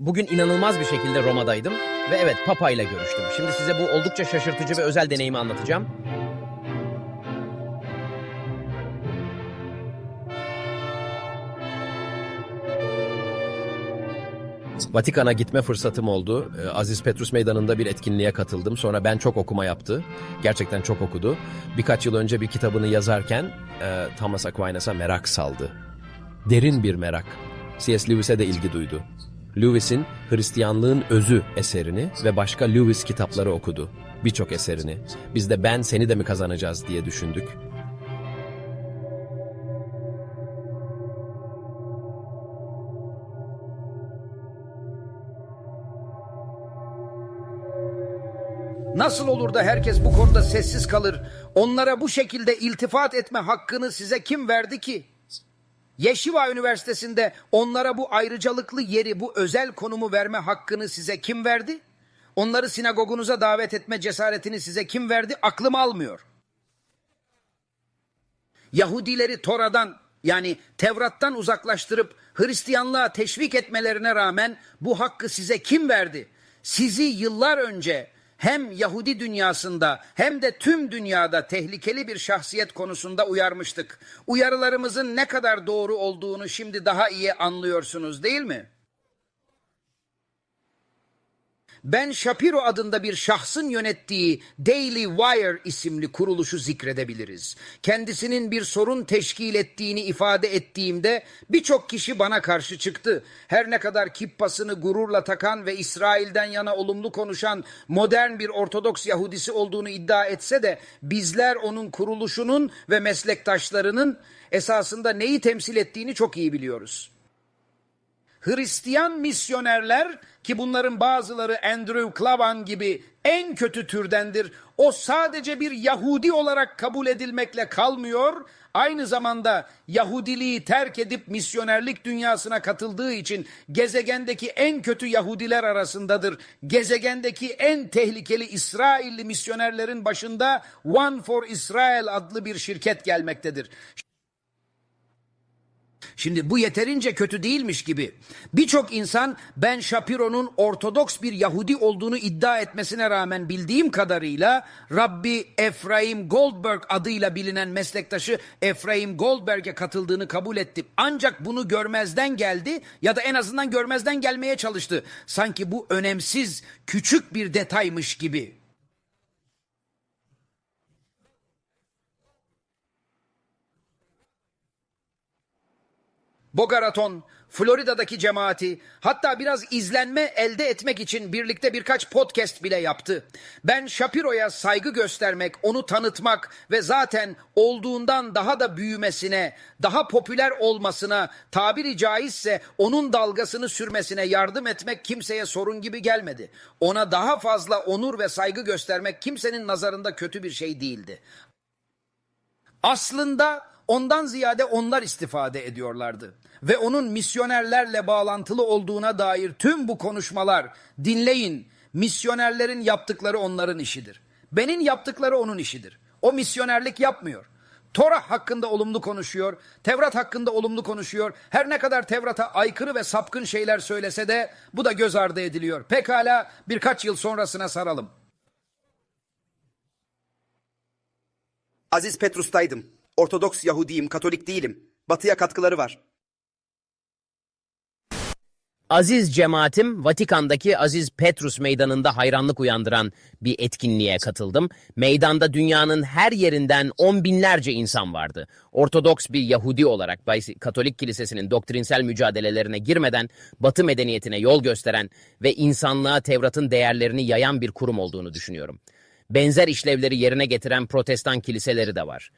Bugün inanılmaz bir şekilde Roma'daydım ve evet Papa ile görüştüm. Şimdi size bu oldukça şaşırtıcı ve özel deneyimi anlatacağım. Vatikan'a gitme fırsatım oldu. Ee, Aziz Petrus Meydanı'nda bir etkinliğe katıldım. Sonra ben çok okuma yaptı. Gerçekten çok okudu. Birkaç yıl önce bir kitabını yazarken e, Thomas Aquinas'a merak saldı. Derin bir merak. C.S. Lewis'e de ilgi duydu. Lewis'in Hristiyanlığın Özü eserini ve başka Lewis kitapları okudu. Birçok eserini. Biz de ben seni de mi kazanacağız diye düşündük. Nasıl olur da herkes bu konuda sessiz kalır? Onlara bu şekilde iltifat etme hakkını size kim verdi ki? Yeşiva Üniversitesi'nde onlara bu ayrıcalıklı yeri, bu özel konumu verme hakkını size kim verdi? Onları sinagogunuza davet etme cesaretini size kim verdi? Aklım almıyor. Yahudileri Tora'dan yani Tevrat'tan uzaklaştırıp Hristiyanlığa teşvik etmelerine rağmen bu hakkı size kim verdi? Sizi yıllar önce hem Yahudi dünyasında hem de tüm dünyada tehlikeli bir şahsiyet konusunda uyarmıştık. Uyarılarımızın ne kadar doğru olduğunu şimdi daha iyi anlıyorsunuz değil mi? Ben Shapiro adında bir şahsın yönettiği Daily Wire isimli kuruluşu zikredebiliriz. Kendisinin bir sorun teşkil ettiğini ifade ettiğimde birçok kişi bana karşı çıktı. Her ne kadar kippasını gururla takan ve İsrail'den yana olumlu konuşan modern bir Ortodoks Yahudisi olduğunu iddia etse de bizler onun kuruluşunun ve meslektaşlarının esasında neyi temsil ettiğini çok iyi biliyoruz. Hristiyan misyonerler ki bunların bazıları Andrew Klavan gibi en kötü türdendir. O sadece bir Yahudi olarak kabul edilmekle kalmıyor. Aynı zamanda Yahudiliği terk edip misyonerlik dünyasına katıldığı için gezegendeki en kötü Yahudiler arasındadır. Gezegendeki en tehlikeli İsrailli misyonerlerin başında One for Israel adlı bir şirket gelmektedir. Şimdi bu yeterince kötü değilmiş gibi. Birçok insan ben Shapiro'nun Ortodoks bir Yahudi olduğunu iddia etmesine rağmen bildiğim kadarıyla Rabbi Efraim Goldberg adıyla bilinen meslektaşı Efraim Goldberg'e katıldığını kabul etti. Ancak bunu görmezden geldi ya da en azından görmezden gelmeye çalıştı. Sanki bu önemsiz, küçük bir detaymış gibi. Bogaraton, Florida'daki cemaati, hatta biraz izlenme elde etmek için birlikte birkaç podcast bile yaptı. Ben Shapiro'ya saygı göstermek, onu tanıtmak ve zaten olduğundan daha da büyümesine, daha popüler olmasına, tabiri caizse onun dalgasını sürmesine yardım etmek kimseye sorun gibi gelmedi. Ona daha fazla onur ve saygı göstermek kimsenin nazarında kötü bir şey değildi. Aslında ondan ziyade onlar istifade ediyorlardı. Ve onun misyonerlerle bağlantılı olduğuna dair tüm bu konuşmalar dinleyin. Misyonerlerin yaptıkları onların işidir. Benim yaptıkları onun işidir. O misyonerlik yapmıyor. Torah hakkında olumlu konuşuyor, Tevrat hakkında olumlu konuşuyor. Her ne kadar Tevrat'a aykırı ve sapkın şeyler söylese de bu da göz ardı ediliyor. Pekala birkaç yıl sonrasına saralım. Aziz Petrus'taydım. Ortodoks Yahudiyim, Katolik değilim. Batıya katkıları var. Aziz cemaatim Vatikan'daki Aziz Petrus Meydanı'nda hayranlık uyandıran bir etkinliğe katıldım. Meydanda dünyanın her yerinden on binlerce insan vardı. Ortodoks bir Yahudi olarak Katolik Kilisesi'nin doktrinsel mücadelelerine girmeden Batı medeniyetine yol gösteren ve insanlığa Tevrat'ın değerlerini yayan bir kurum olduğunu düşünüyorum. Benzer işlevleri yerine getiren protestan kiliseleri de var.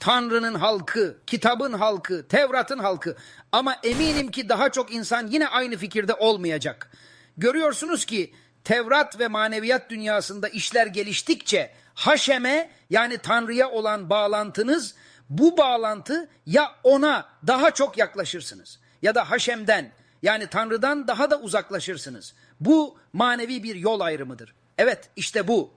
Tanrı'nın halkı, kitabın halkı, Tevrat'ın halkı. Ama eminim ki daha çok insan yine aynı fikirde olmayacak. Görüyorsunuz ki Tevrat ve maneviyat dünyasında işler geliştikçe Haşem'e yani Tanrı'ya olan bağlantınız bu bağlantı ya ona daha çok yaklaşırsınız ya da Haşem'den yani Tanrı'dan daha da uzaklaşırsınız. Bu manevi bir yol ayrımıdır. Evet işte bu.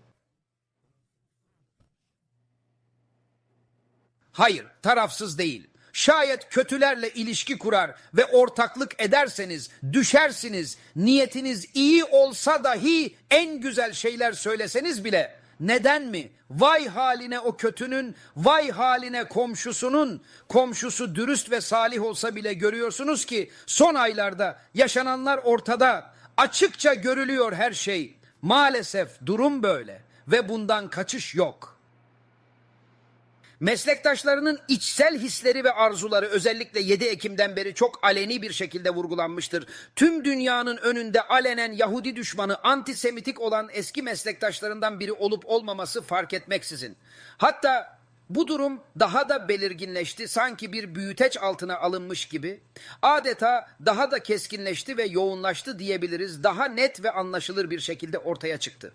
Hayır, tarafsız değil. Şayet kötülerle ilişki kurar ve ortaklık ederseniz düşersiniz. Niyetiniz iyi olsa dahi en güzel şeyler söyleseniz bile neden mi? Vay haline o kötünün, vay haline komşusunun, komşusu dürüst ve salih olsa bile görüyorsunuz ki son aylarda yaşananlar ortada. Açıkça görülüyor her şey. Maalesef durum böyle ve bundan kaçış yok. Meslektaşlarının içsel hisleri ve arzuları özellikle 7 Ekim'den beri çok aleni bir şekilde vurgulanmıştır. Tüm dünyanın önünde alenen Yahudi düşmanı, antisemitik olan eski meslektaşlarından biri olup olmaması fark etmeksizin. Hatta bu durum daha da belirginleşti. Sanki bir büyüteç altına alınmış gibi. Adeta daha da keskinleşti ve yoğunlaştı diyebiliriz. Daha net ve anlaşılır bir şekilde ortaya çıktı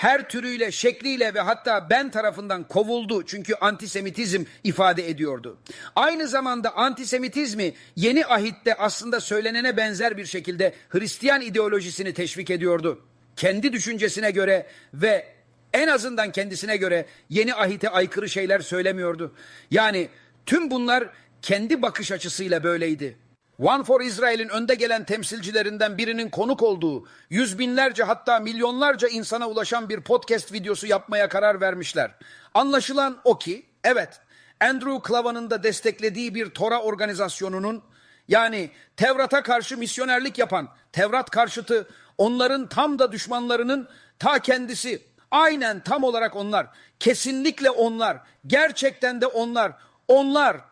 her türüyle, şekliyle ve hatta ben tarafından kovuldu. Çünkü antisemitizm ifade ediyordu. Aynı zamanda antisemitizmi yeni ahitte aslında söylenene benzer bir şekilde Hristiyan ideolojisini teşvik ediyordu. Kendi düşüncesine göre ve en azından kendisine göre yeni ahite aykırı şeyler söylemiyordu. Yani tüm bunlar kendi bakış açısıyla böyleydi. One for Israel'in önde gelen temsilcilerinden birinin konuk olduğu, yüz binlerce hatta milyonlarca insana ulaşan bir podcast videosu yapmaya karar vermişler. Anlaşılan o ki, evet, Andrew Klavan'ın da desteklediği bir Tora organizasyonunun, yani Tevrat'a karşı misyonerlik yapan, Tevrat karşıtı, onların tam da düşmanlarının ta kendisi, aynen tam olarak onlar, kesinlikle onlar, gerçekten de onlar, onlar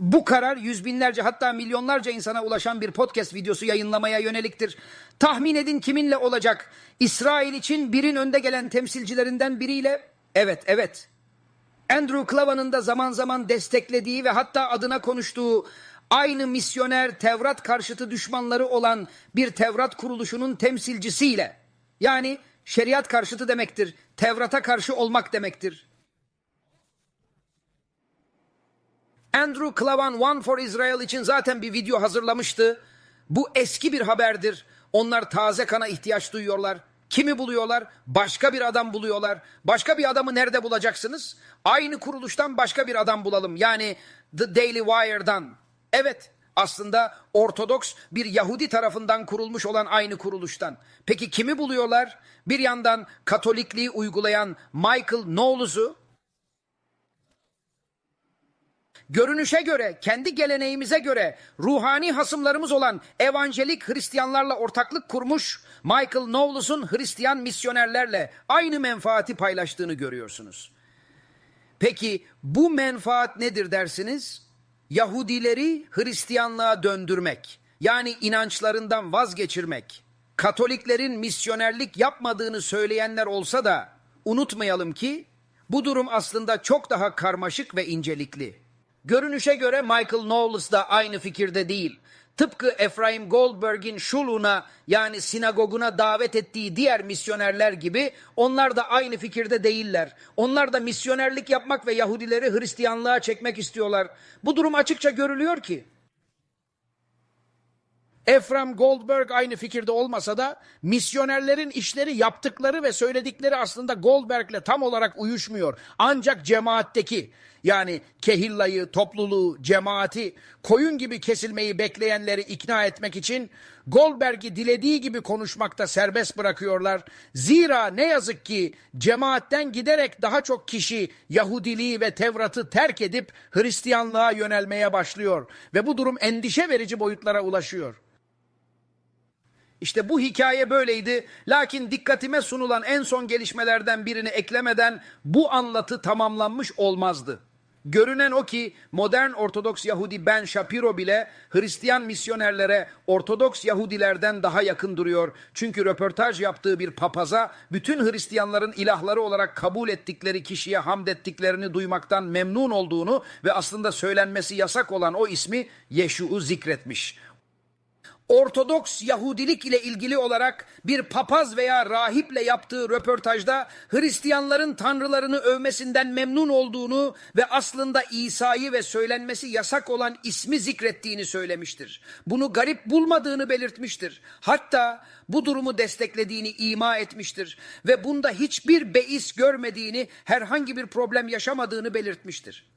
bu karar yüz binlerce hatta milyonlarca insana ulaşan bir podcast videosu yayınlamaya yöneliktir. Tahmin edin kiminle olacak? İsrail için birin önde gelen temsilcilerinden biriyle? Evet, evet. Andrew Klavan'ın da zaman zaman desteklediği ve hatta adına konuştuğu aynı misyoner Tevrat karşıtı düşmanları olan bir Tevrat kuruluşunun temsilcisiyle. Yani şeriat karşıtı demektir. Tevrat'a karşı olmak demektir. Andrew Klavan One for Israel için zaten bir video hazırlamıştı. Bu eski bir haberdir. Onlar taze kana ihtiyaç duyuyorlar. Kimi buluyorlar? Başka bir adam buluyorlar. Başka bir adamı nerede bulacaksınız? Aynı kuruluştan başka bir adam bulalım. Yani The Daily Wire'dan. Evet, aslında Ortodoks bir Yahudi tarafından kurulmuş olan aynı kuruluştan. Peki kimi buluyorlar? Bir yandan Katolikliği uygulayan Michael Knowles'u, görünüşe göre, kendi geleneğimize göre ruhani hasımlarımız olan evangelik Hristiyanlarla ortaklık kurmuş Michael Knowles'un Hristiyan misyonerlerle aynı menfaati paylaştığını görüyorsunuz. Peki bu menfaat nedir dersiniz? Yahudileri Hristiyanlığa döndürmek, yani inançlarından vazgeçirmek. Katoliklerin misyonerlik yapmadığını söyleyenler olsa da unutmayalım ki bu durum aslında çok daha karmaşık ve incelikli. Görünüşe göre Michael Knowles da aynı fikirde değil. Tıpkı Ephraim Goldberg'in Şulu'na yani sinagoguna davet ettiği diğer misyonerler gibi onlar da aynı fikirde değiller. Onlar da misyonerlik yapmak ve Yahudileri Hristiyanlığa çekmek istiyorlar. Bu durum açıkça görülüyor ki. Ephraim Goldberg aynı fikirde olmasa da misyonerlerin işleri yaptıkları ve söyledikleri aslında Goldberg'le tam olarak uyuşmuyor. Ancak cemaatteki yani kehillayı, topluluğu, cemaati koyun gibi kesilmeyi bekleyenleri ikna etmek için Goldberg'i dilediği gibi konuşmakta serbest bırakıyorlar. Zira ne yazık ki cemaatten giderek daha çok kişi Yahudiliği ve Tevrat'ı terk edip Hristiyanlığa yönelmeye başlıyor ve bu durum endişe verici boyutlara ulaşıyor. İşte bu hikaye böyleydi. Lakin dikkatime sunulan en son gelişmelerden birini eklemeden bu anlatı tamamlanmış olmazdı. Görünen o ki modern Ortodoks Yahudi Ben Shapiro bile Hristiyan misyonerlere Ortodoks Yahudilerden daha yakın duruyor. Çünkü röportaj yaptığı bir papaza bütün Hristiyanların ilahları olarak kabul ettikleri kişiye hamd ettiklerini duymaktan memnun olduğunu ve aslında söylenmesi yasak olan o ismi Yeşu'u zikretmiş. Ortodoks Yahudilik ile ilgili olarak bir papaz veya rahiple yaptığı röportajda Hristiyanların tanrılarını övmesinden memnun olduğunu ve aslında İsa'yı ve söylenmesi yasak olan ismi zikrettiğini söylemiştir. Bunu garip bulmadığını belirtmiştir. Hatta bu durumu desteklediğini ima etmiştir ve bunda hiçbir beis görmediğini, herhangi bir problem yaşamadığını belirtmiştir.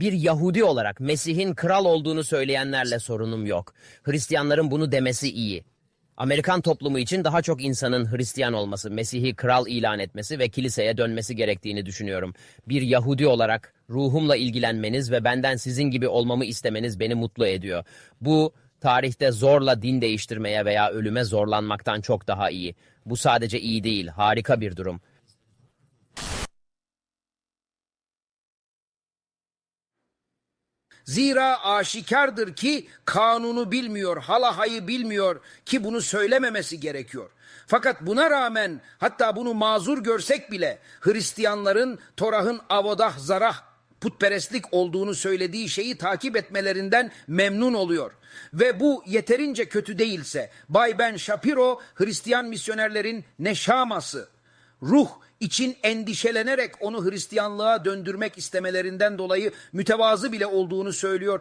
Bir Yahudi olarak Mesih'in kral olduğunu söyleyenlerle sorunum yok. Hristiyanların bunu demesi iyi. Amerikan toplumu için daha çok insanın Hristiyan olması, Mesih'i kral ilan etmesi ve kiliseye dönmesi gerektiğini düşünüyorum. Bir Yahudi olarak ruhumla ilgilenmeniz ve benden sizin gibi olmamı istemeniz beni mutlu ediyor. Bu tarihte zorla din değiştirmeye veya ölüme zorlanmaktan çok daha iyi. Bu sadece iyi değil, harika bir durum. Zira aşikardır ki kanunu bilmiyor, halahayı bilmiyor ki bunu söylememesi gerekiyor. Fakat buna rağmen hatta bunu mazur görsek bile Hristiyanların Torah'ın avodah zarah putperestlik olduğunu söylediği şeyi takip etmelerinden memnun oluyor. Ve bu yeterince kötü değilse Bay Ben Shapiro Hristiyan misyonerlerin neşaması, ruh için endişelenerek onu Hristiyanlığa döndürmek istemelerinden dolayı mütevazı bile olduğunu söylüyor.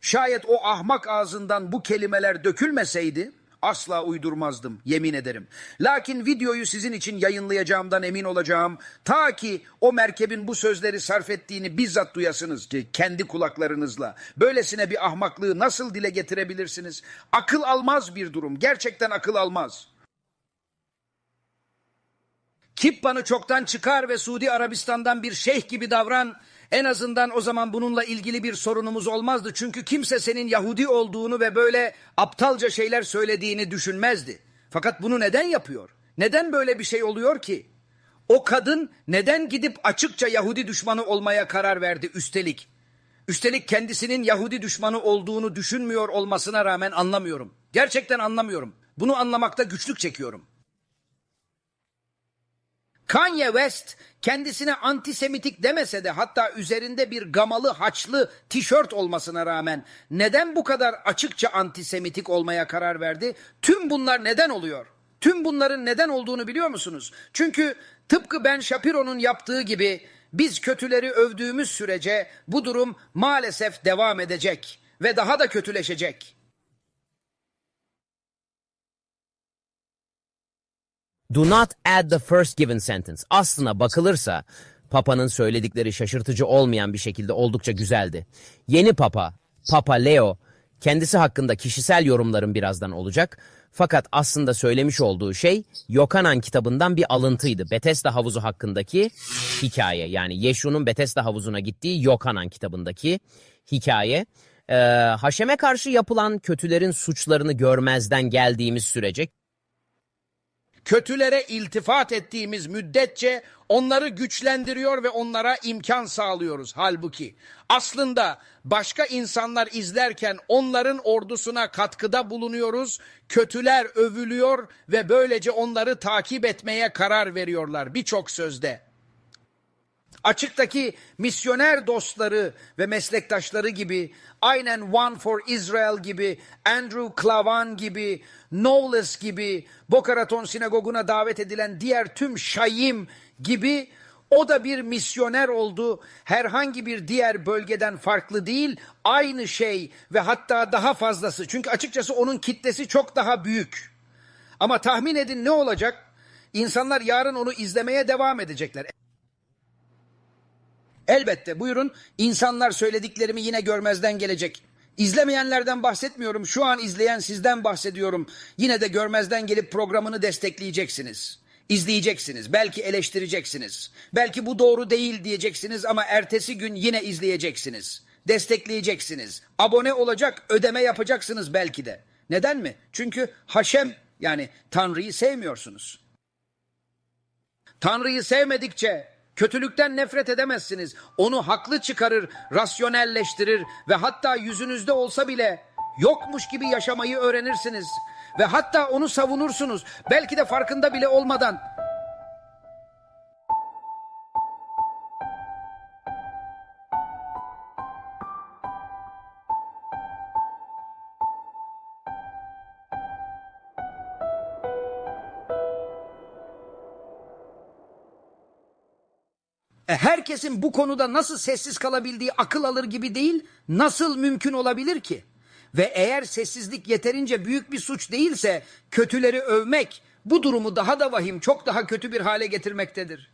Şayet o ahmak ağzından bu kelimeler dökülmeseydi asla uydurmazdım yemin ederim. Lakin videoyu sizin için yayınlayacağımdan emin olacağım. Ta ki o merkebin bu sözleri sarf ettiğini bizzat duyasınız ki kendi kulaklarınızla. Böylesine bir ahmaklığı nasıl dile getirebilirsiniz? Akıl almaz bir durum. Gerçekten akıl almaz. Kippan'ı çoktan çıkar ve Suudi Arabistan'dan bir şeyh gibi davran. En azından o zaman bununla ilgili bir sorunumuz olmazdı. Çünkü kimse senin Yahudi olduğunu ve böyle aptalca şeyler söylediğini düşünmezdi. Fakat bunu neden yapıyor? Neden böyle bir şey oluyor ki? O kadın neden gidip açıkça Yahudi düşmanı olmaya karar verdi üstelik? Üstelik kendisinin Yahudi düşmanı olduğunu düşünmüyor olmasına rağmen anlamıyorum. Gerçekten anlamıyorum. Bunu anlamakta güçlük çekiyorum. Kanye West kendisine antisemitik demese de hatta üzerinde bir gamalı haçlı tişört olmasına rağmen neden bu kadar açıkça antisemitik olmaya karar verdi? Tüm bunlar neden oluyor? Tüm bunların neden olduğunu biliyor musunuz? Çünkü tıpkı Ben Shapiro'nun yaptığı gibi biz kötüleri övdüğümüz sürece bu durum maalesef devam edecek ve daha da kötüleşecek. Do not add the first given sentence. Aslına bakılırsa Papa'nın söyledikleri şaşırtıcı olmayan bir şekilde oldukça güzeldi. Yeni Papa, Papa Leo, kendisi hakkında kişisel yorumların birazdan olacak. Fakat aslında söylemiş olduğu şey Yokanan kitabından bir alıntıydı. Bethesda havuzu hakkındaki hikaye. Yani Yeşu'nun Bethesda havuzuna gittiği Yokanan kitabındaki hikaye. Ee, Haşem'e karşı yapılan kötülerin suçlarını görmezden geldiğimiz sürece kötülere iltifat ettiğimiz müddetçe onları güçlendiriyor ve onlara imkan sağlıyoruz. Halbuki aslında başka insanlar izlerken onların ordusuna katkıda bulunuyoruz. Kötüler övülüyor ve böylece onları takip etmeye karar veriyorlar birçok sözde. Açıktaki misyoner dostları ve meslektaşları gibi, aynen One for Israel gibi, Andrew Klavan gibi, Knowles gibi, Boca Raton sinagoguna davet edilen diğer tüm şayim gibi o da bir misyoner oldu. Herhangi bir diğer bölgeden farklı değil, aynı şey ve hatta daha fazlası. Çünkü açıkçası onun kitlesi çok daha büyük. Ama tahmin edin ne olacak? İnsanlar yarın onu izlemeye devam edecekler. Elbette buyurun insanlar söylediklerimi yine görmezden gelecek. İzlemeyenlerden bahsetmiyorum. Şu an izleyen sizden bahsediyorum. Yine de görmezden gelip programını destekleyeceksiniz. İzleyeceksiniz. Belki eleştireceksiniz. Belki bu doğru değil diyeceksiniz ama ertesi gün yine izleyeceksiniz. Destekleyeceksiniz. Abone olacak, ödeme yapacaksınız belki de. Neden mi? Çünkü Haşem yani Tanrı'yı sevmiyorsunuz. Tanrı'yı sevmedikçe kötülükten nefret edemezsiniz. Onu haklı çıkarır, rasyonelleştirir ve hatta yüzünüzde olsa bile yokmuş gibi yaşamayı öğrenirsiniz. Ve hatta onu savunursunuz. Belki de farkında bile olmadan. E, herkesin bu konuda nasıl sessiz kalabildiği akıl alır gibi değil, nasıl mümkün olabilir ki? Ve eğer sessizlik yeterince büyük bir suç değilse kötüleri övmek bu durumu daha da vahim, çok daha kötü bir hale getirmektedir.